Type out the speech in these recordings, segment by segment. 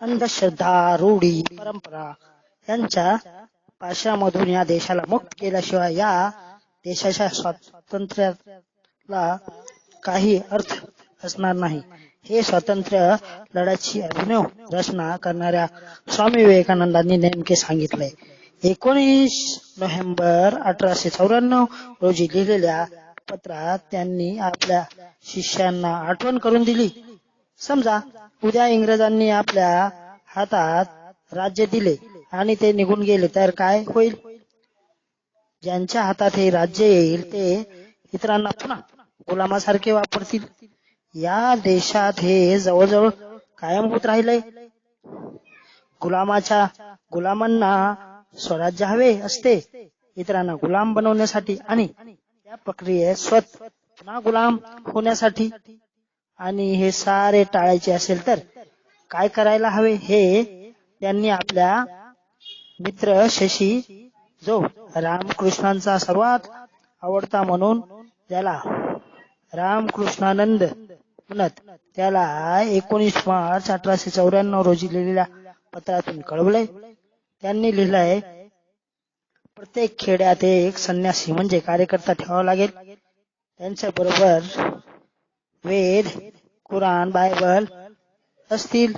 अंधश्रद्धा रूढी परंपरा यांच्या पाशामधून या देशाला मुक्त केल्याशिवाय या देशाच्या स्वातंत्र्याला काही अर्थ असणार नाही. हे स्वातंत्र्य लढ्याची अभिनव रचना करणाऱ्या स्वामी विवेकानंदांनी नेमके सांगितले. एकोणीस नोव्हेंबर अठराशे चौऱ्याण्णव रोजी लिहिलेल्या पत्रात त्यांनी आपल्या शिष्यांना आठवण करून दिली. समजा उद्या इंग्रजांनी आपल्या हातात राज्य दिले आणि ते निघून गेले तर काय होईल? ज्यांच्या हातात हे राज्य येईल ते इतरांना पुन्हा गुलामासारखे वापरतील. या देशात हे जवळजवळ कायम होत राहिले गुलामाच्या गुलामांना स्वराज्य हवे असते इतरांना गुलाम बनवण्यासाठी आणि त्या प्रक्रियेत स्वत पुन्हा गुलाम होण्यासाठी. आणि हे सारे टाळायचे असेल तर काय करायला हवे? हे त्यांनी आपल्या मित्र शशी जो रामकृष्णांचा सर्वात आवडता म्हणून त्याला रामकृष्णानंद म्हणत त्याला एकोणीस मार्च अठराशे चौऱ्याण्णव रोजी लिहिलेल्या पत्रातून कळवलंय. त्यांनी लिहिलंय प्रत्येक खेड्यात एक संन्यासी म्हणजे कार्यकर्ता ठेवावा लागेल. त्यांच्या बरोबर वेद कुराण बायबल असतील.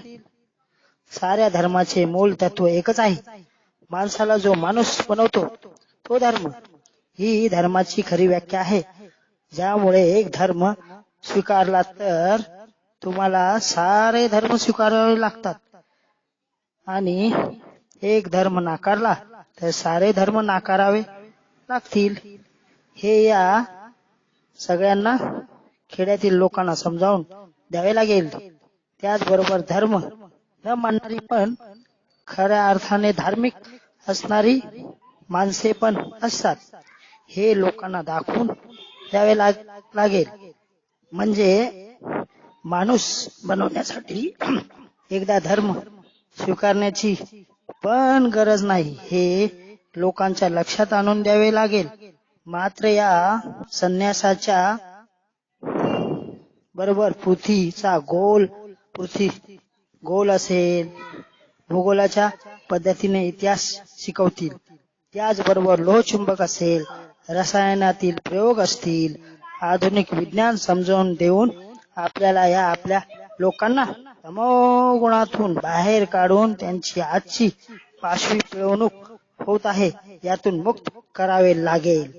साऱ्या धर्माचे मूल तत्व एकच आहे. माणसाला जो माणूस बनवतो तो धर्म. ही धर्माची खरी व्याख्या आहे. ज्यामुळे एक धर्म स्वीकारला तर तुम्हाला सारे धर्म स्वीकारावे लागतात. आणि एक धर्म नाकारला तर सारे धर्म नाकारावे लागतील. हे या सगळ्यांना खेड्यातील लोकांना समजावून द्यावे लागेल. त्याचबरोबर धर्म न मानणारी पण खऱ्या अर्थाने धार्मिक असणारी माणसे पण असतात. हे लोकांना दाखवून द्यावे लागेल. म्हणजे माणूस बनवण्यासाठी एकदा धर्म स्वीकारण्याची पण गरज नाही. हे लोकांच्या लक्षात आणून द्यावे लागेल. मात्र या संन्यासाच्या बरोबर पृथ्वीचा गोल पृथ्वी गोल असेल. भूगोलाच्या पद्धतीने इतिहास शिकवतील. त्याचबरोबर लोहचुंबक असेल रसायनातील प्रयोग असतील आधुनिक विज्ञान समजावून देऊन आपल्याला या आपल्या लोकांना तमोगुणातून बाहेर काढून त्यांची आजची पाशवी पिळवणूक होत आहे यातून मुक्त करावे लागेल.